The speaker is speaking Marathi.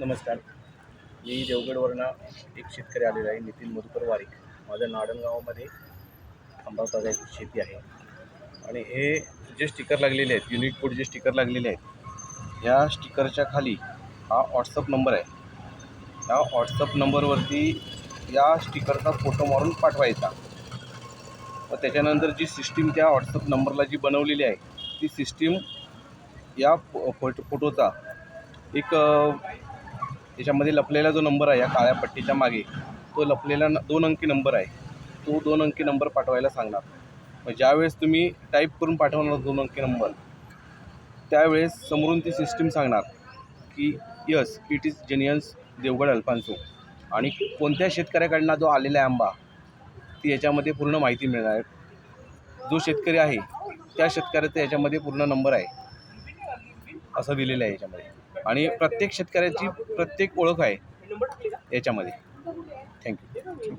नमस्कार. मी देवगडवरनं एक शेतकरी आलेला आहे नितीन मधुकर वारीक. माझ्या नाडणगावामध्ये आंबा बागायची शेती आहे. आणि हे जे स्टिकर लागलेले आहेत युनिट कोड जे स्टिकर लागलेले आहेत ह्या स्टिकरच्या खाली हा व्हॉट्सअप नंबर आहे. ह्या व्हॉट्सअप नंबरवरती या स्टिकरचा फोटो मारून पाठवायचा. व त्याच्यानंतर जी सिस्टीम त्या व्हॉट्सअप नंबरला जी बनवलेली आहे ती सिस्टीम या फो फोटो फोटोचा एक त्याच्यामध्ये लपलेला जो नंबर आहे या काळ्या पट्टीच्या मागे तो लपलेला न दोन अंकी नंबर आहे. तो दोन अंकी नंबर पाठवायला सांगणार. मग ज्यावेळेस तुम्ही टाईप करून पाठवणार दोन अंकी नंबर त्यावेळेस समोरून ती सिस्टीम सांगणार की yes it is genuineness Devgad alphonso आणि कोणत्या शेतकऱ्याकडनं जो आलेला आहे आंबा ती याच्यामध्ये पूर्ण माहिती मिळणार. आहे जो शेतकरी आहे त्या शेतकऱ्याचा याच्यामध्ये पूर्ण नंबर आहे. असं दिलेलं आहे याच्यामध्ये. आणि प्रत्येक शेतकऱ्याची प्रत्येक ओळख आहे याच्यामध्ये. थँक्यू